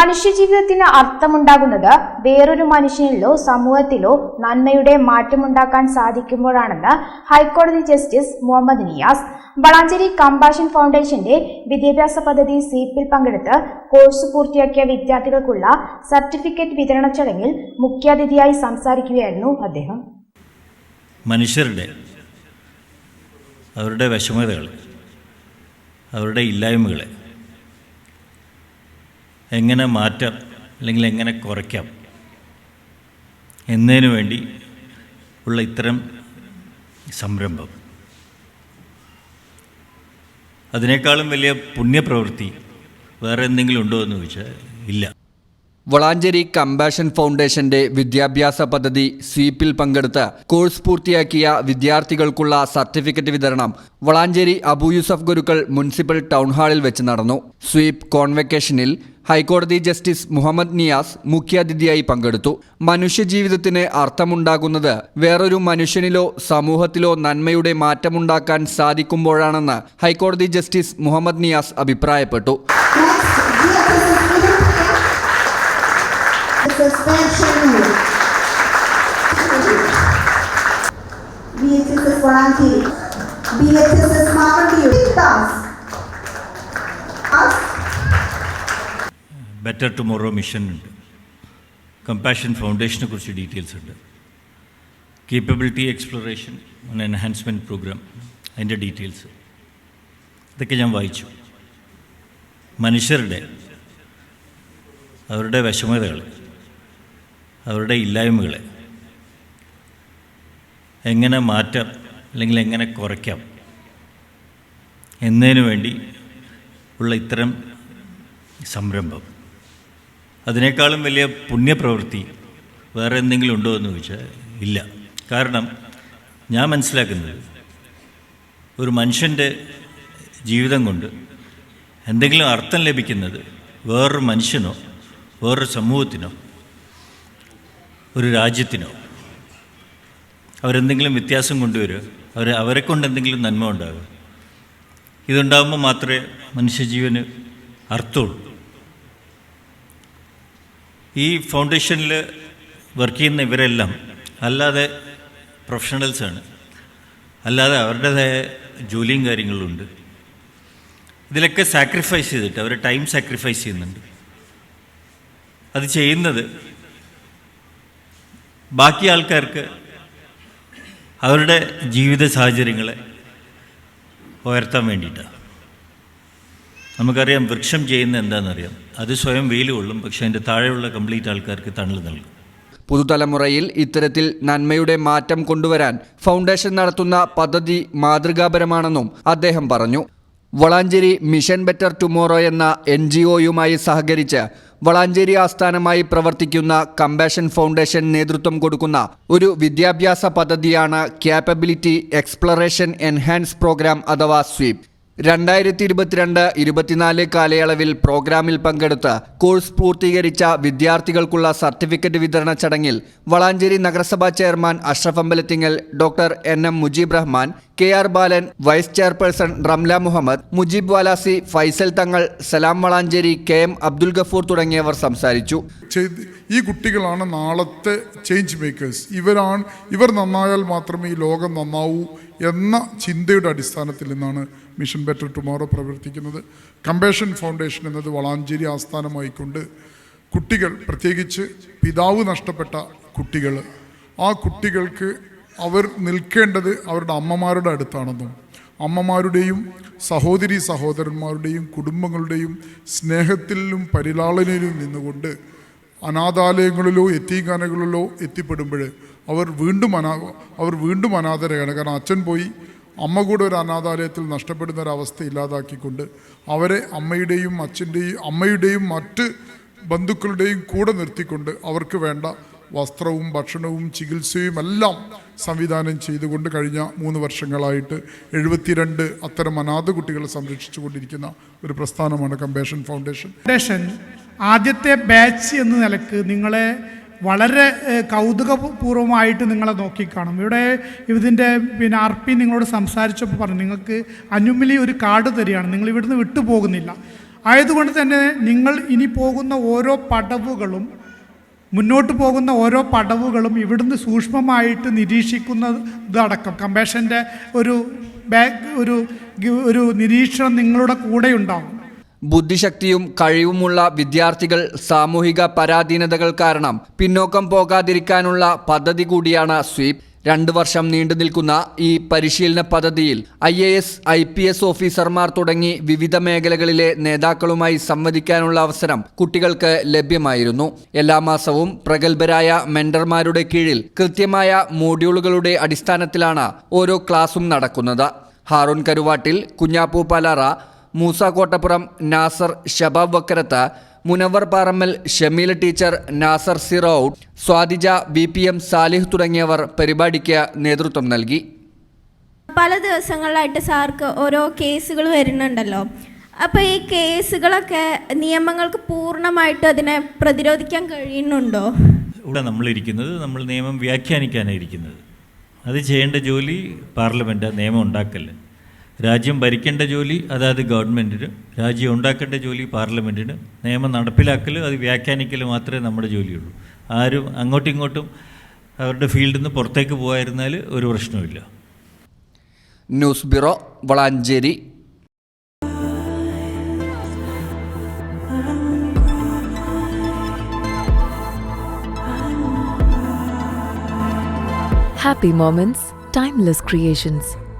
മനുഷ്യജീവിതത്തിന് അർത്ഥമുണ്ടാകുന്നത് വേറൊരു മനുഷ്യനിലോ സമൂഹത്തിലോ നന്മയുടെ മാറ്റമുണ്ടാക്കാൻ സാധിക്കുമ്പോഴാണെന്ന് ഹൈക്കോടതി ജസ്റ്റിസ് മുഹമ്മദ് നിയാസ് വളാഞ്ചേരി കമ്പാഷൻ ഫൗണ്ടേഷന്റെ വിദ്യാഭ്യാസ പദ്ധതി സീപ്പിൽ പങ്കെടുത്ത് കോഴ്സ് പൂർത്തിയാക്കിയ വിദ്യാർത്ഥികൾക്കുള്ള സർട്ടിഫിക്കറ്റ് വിതരണ ചടങ്ങിൽ മുഖ്യാതിഥിയായി സംസാരിക്കുകയായിരുന്നു അദ്ദേഹം. മനുഷ്യരുടെ അവരുടെ വിഷമതകൾ അവരുടെ ഇല്ലായ്മകളെ എങ്ങനെ മാറ്റാം അല്ലെങ്കിൽ എങ്ങനെ കുറയ്ക്കാം എന്നതിനു വേണ്ടി ഉള്ള ഇത്തരം സംരംഭം. അതിനേക്കാളും വലിയ പുണ്യപ്രവൃത്തി വേറെ എന്തെങ്കിലും ഉണ്ടോ എന്ന് ചോദിച്ചാൽ ഇല്ല. വളാഞ്ചേരി കമ്പാഷൻ ഫൗണ്ടേഷന്റെ വിദ്യാഭ്യാസ പദ്ധതി സ്വീപ്പിൽ പങ്കെടുത്ത് കോഴ്സ് പൂർത്തിയാക്കിയ വിദ്യാർത്ഥികൾക്കുള്ള സർട്ടിഫിക്കറ്റ് വിതരണം വളാഞ്ചേരി അബു യൂസഫ് ഗുരുക്കൾ മുനിസിപ്പൽ ടൗൺ ഹാളിൽ വെച്ച് നടന്നു. സ്വീപ് കോൺവെക്കേഷനിൽ ഹൈക്കോടതി ജസ്റ്റിസ് മുഹമ്മദ് നിയാസ് മുഖ്യാതിഥിയായി പങ്കെടുത്തു. മനുഷ്യജീവിതത്തിന് അർത്ഥമുണ്ടാകുന്നത് വേറൊരു മനുഷ്യനിലോ സമൂഹത്തിലോ നന്മയുടെ മാറ്റമുണ്ടാക്കാൻ സാധിക്കുമ്പോഴാണെന്ന് ഹൈക്കോടതി ജസ്റ്റിസ് മുഹമ്മദ് നിയാസ് അഭിപ്രായപ്പെട്ടു. Suspension. BHSS volunteer BHSS Mamadiyur task us better tomorrow mission ഉണ്ട്. കമ്പാഷൻ ഫൗണ്ടേഷനെ കുറിച്ച് ഡീറ്റെയിൽസ് ഉണ്ട്. കേപ്പബിലിറ്റി എക്സ്പ്ലോറേഷൻ എൻഹാൻസ്മെന്റ് പ്രോഗ്രാം അതിന്റെ ഡീറ്റെയിൽസ് ഇതൊക്കെ ഞാൻ വായിച്ചു. മനുഷ്യരുടെ അവരുടെ വിഷമതകൾ അവരുടെ ഇല്ലായ്മകൾ എങ്ങനെ മാറ്റാം അല്ലെങ്കിൽ എങ്ങനെ കുറയ്ക്കാം എന്നതിനു വേണ്ടി ഉള്ള ഇത്തരം സംരംഭം. അതിനേക്കാളും വലിയ പുണ്യപ്രവൃത്തി വേറെ എന്തെങ്കിലും ഉണ്ടോ എന്ന് ചോദിച്ചാൽ ഇല്ല. കാരണം ഞാൻ മനസ്സിലാക്കുന്നത് ഒരു മനുഷ്യന്റെ ജീവിതം കൊണ്ട് എന്തെങ്കിലും അർത്ഥം ലഭിക്കുന്നത് വേറൊരു മനുഷ്യനോ വേറൊരു സമൂഹത്തിനോ ഒരു രാജ്യത്തിനോ. അവരെന്തെങ്കിലും വ്യത്യാസം കൊണ്ടുവരിക അവർ അവരെ കൊണ്ട് എന്തെങ്കിലും നന്മ ഉണ്ടാകുക ഇതുണ്ടാകുമ്പോൾ മാത്രമേ മനുഷ്യജീവന് അർത്ഥമുള്ളൂ. ഈ ഫൗണ്ടേഷനിൽ വർക്ക് ചെയ്യുന്ന ഇവരെല്ലാം അല്ലാതെ പ്രൊഫഷണൽസാണ് അല്ലാതെ അവരുടേതായ ജോലിയും കാര്യങ്ങളുണ്ട് ഇതിലൊക്കെ സാക്രിഫൈസ് ചെയ്തിട്ട് അവർ ടൈം സാക്രിഫൈസ് ചെയ്യുന്നുണ്ട്. അത് ചെയ്യുന്നത് ബാക്കി ആൾക്കാർക്ക് അവരുടെ ജീവിത സാഹചര്യങ്ങളെ ഉയർത്താൻ വേണ്ടിയിട്ടാണ്. നമുക്കറിയാം വൃക്ഷം ചെയ്യുന്ന എന്താണെന്നറിയാം. അത് സ്വയം വെയിൽ കൊള്ളും പക്ഷേ അതിന്റെ താഴെയുള്ള കംപ്ലീറ്റ് ആൾക്കാർക്ക് തണൽ നൽകും. പുതുതലമുറയിൽ ഇത്തരത്തിൽ നന്മയുടെ മാറ്റം കൊണ്ടുവരാൻ ഫൗണ്ടേഷൻ നടത്തുന്ന പദ്ധതി മാതൃകാപരമാണെന്നും അദ്ദേഹം പറഞ്ഞു. വളാഞ്ചേരി മിഷൻ ബെറ്റർ ടുമോറോ എന്ന എൻ ജി ഒയുമായി സഹകരിച്ച് വളാഞ്ചേരി ആസ്ഥാനമായി പ്രവർത്തിക്കുന്ന കമ്പാഷൻ ഫൗണ്ടേഷൻ നേതൃത്വം കൊടുക്കുന്ന ഒരു വിദ്യാഭ്യാസ പദ്ധതിയാണ് ക്യാപ്പബിലിറ്റി എക്സ്പ്ലറേഷൻ എൻഹാൻസ് പ്രോഗ്രാം അഥവാ സ്വീപ്. രണ്ടായിരത്തി ഇരുപത്തിരണ്ട് ഇരുപത്തിനാല് കാലയളവിൽ പ്രോഗ്രാമിൽ പങ്കെടുത്ത് കോഴ്സ് പൂർത്തീകരിച്ച വിദ്യാർത്ഥികൾക്കുള്ള സർട്ടിഫിക്കറ്റ് വിതരണ ചടങ്ങിൽ വളാഞ്ചേരി നഗരസഭാ chairman Ashraf Ambalathingal doctor N M Mujeeb Rahman K R Balan vice chairperson Ramla Muhammad Mujeeb Valasi Faisal Thangal Salam Valanchery K M Abdul Gafoor തുടങ്ങിയവർ സംസാരിച്ചു. ഈ കുട്ടികളാണ് നാളത്തെ ചേഞ്ച് മേക്കേഴ്സ് ഇവരാണ് ഇവർ നന്നായാൽ മാത്രമേ ഈ ലോകം നന്നാവൂ എന്ന ചിന്തയുടെ അടിസ്ഥാനത്തിൽ നിന്നാണ് മിഷൻ ബെറ്റർ ടുമോറോ പ്രവർത്തിക്കുന്നത്. കമ്പേഷൻ ഫൗണ്ടേഷൻ എന്നത് വളാഞ്ചേരി ആസ്ഥാനമായിക്കൊണ്ട് കുട്ടികൾ പ്രത്യേകിച്ച് പിതാവ് നഷ്ടപ്പെട്ട കുട്ടികൾ ആ കുട്ടികൾക്ക് അവർ നിൽക്കേണ്ടത് അവരുടെ അമ്മമാരുടെ അടുത്താണെന്നും അമ്മമാരുടെയും സഹോദരി സഹോദരന്മാരുടെയും കുടുംബങ്ങളുടെയും സ്നേഹത്തിലും പരിലാളനയിലും നിന്നുകൊണ്ട് അനാഥാലയങ്ങളിലോ എത്തിക്കാനകളിലോ എത്തിപ്പെടുമ്പോൾ അവർ വീണ്ടും അനാ അവർ വീണ്ടും അനാഥരാണ്. കാരണം അച്ഛൻ പോയി അമ്മ കൂടെ ഒരു അനാഥാലയത്തിൽ നഷ്ടപ്പെടുന്ന ഒരവസ്ഥ ഇല്ലാതാക്കിക്കൊണ്ട് അവരെ അമ്മയുടെയും അച്ഛന്റെയും അമ്മയുടെയും മറ്റ് ബന്ധുക്കളുടെയും കൂടെ നിർത്തിക്കൊണ്ട് അവർക്ക് വേണ്ട വസ്ത്രവും ഭക്ഷണവും ചികിത്സയും എല്ലാം സംവിധാനം ചെയ്തുകൊണ്ട് കഴിഞ്ഞ മൂന്ന് വർഷങ്ങളായിട്ട് എഴുപത്തിരണ്ട് അത്തരം അനാഥ കുട്ടികളെ സംരക്ഷിച്ചുകൊണ്ടിരിക്കുന്ന ഒരു പ്രസ്ഥാനമാണ് കമ്പേഷൻ ഫൗണ്ടേഷൻ ഫൗണ്ടേഷൻ ആദ്യത്തെ ബാച്ച് എന്ന നിലയ്ക്ക് നിങ്ങളെ വളരെ കൗതുകപൂർവമായിട്ട് നിങ്ങളെ നോക്കിക്കാണും. ഇവിടെ ഇതിന്റെ പിന്നെ ആർ പി നിങ്ങളോട് സംസാരിച്ചപ്പോൾ പറഞ്ഞു നിങ്ങൾക്ക് അനുമിലി ഒരു കാർഡ് തരികയാണ്. നിങ്ങൾ ഇവിടുന്ന് വിട്ടുപോകുന്നില്ല. ആയതുകൊണ്ട് തന്നെ നിങ്ങൾ ഇനി പോകുന്ന ഓരോ പടവുകളും മുന്നോട്ട് പോകുന്ന ഓരോ പടവുകളും ഇവിടുന്ന് സൂക്ഷ്മമായിട്ട് നിരീക്ഷിക്കുന്നതടക്കം. കമ്പേഷന്റെ ഒരു ബാക്ക് ഒരു ഒരു നിരീക്ഷണം നിങ്ങളുടെ കൂടെ ഉണ്ടാവും ബുദ്ധിശക്തിയും കഴിവുമുള്ള വിദ്യാർത്ഥികൾ സാമൂഹിക പരാധീനതകൾ കാരണം പിന്നോക്കം പോകാതിരിക്കാനുള്ള പദ്ധതി കൂടിയാണ് സ്വീപ്. രണ്ട് വർഷം നീണ്ടു നിൽക്കുന്ന ഈ പരിശീലന പദ്ധതിയിൽ I A S I P S ഓഫീസർമാർ തുടങ്ങി വിവിധ മേഖലകളിലെ നേതാക്കളുമായി സംവദിക്കാനുള്ള അവസരം കുട്ടികൾക്ക് ലഭ്യമായിരുന്നു. എല്ലാ മാസവും പ്രഗത്ഭരായ മെന്റർമാരുടെ കീഴിൽ കൃത്യമായ മോഡ്യൂളുകളുടെ അടിസ്ഥാനത്തിലാണ് ഓരോ ക്ലാസും നടക്കുന്നത്. Haroon Karuvattil Kunjappu Palara Moosa Kottappuram Nasar Shabab Vakkarath Munavar Parammal Shameel teacher Nasar Sirout Swathija B P M Salih തുടങ്ങിയവർ പരിപാടിക്ക് നേതൃത്വം നൽകി. പല ദിവസങ്ങളിലായിട്ട് സാർക്ക് ഓരോ കേസുകൾ വരുന്നുണ്ടല്ലോ. അപ്പോൾ ഈ കേസുകളൊക്കെ നിയമങ്ങൾക്ക് പൂർണമായിട്ട് അതിനെ പ്രതിരോധിക്കാൻ കഴിയുന്നുണ്ടോ? ഇവിടെ നമ്മളിരിക്കുന്നത് നമ്മൾ നിയമം വ്യാഖ്യാനിക്കാനായിരിക്കുന്നത് അത് ചെയ്യേണ്ട ജോലി പാർലമെന്റ് നിയമം ഉണ്ടാക്കൽ. രാജ്യം ഭരിക്കേണ്ട ജോലി അതായത് ഗവൺമെന്റിന് രാജ്യം ഉണ്ടാക്കേണ്ട ജോലി പാർലമെന്റിന് നിയമം നടപ്പിലാക്കൽ അത് വ്യാഖ്യാനിക്കൽ മാത്രമേ നമ്മുടെ ജോലിയുള്ളൂ. ആരും അങ്ങോട്ടും ഇങ്ങോട്ടും അവരുടെ ഫീൽഡിൽ നിന്ന് പുറത്തേക്ക് പോകാതിരുന്നാൽ ഒരു പ്രശ്നവുമില്ല. News bureau Valanchery. Happy moments timeless creations.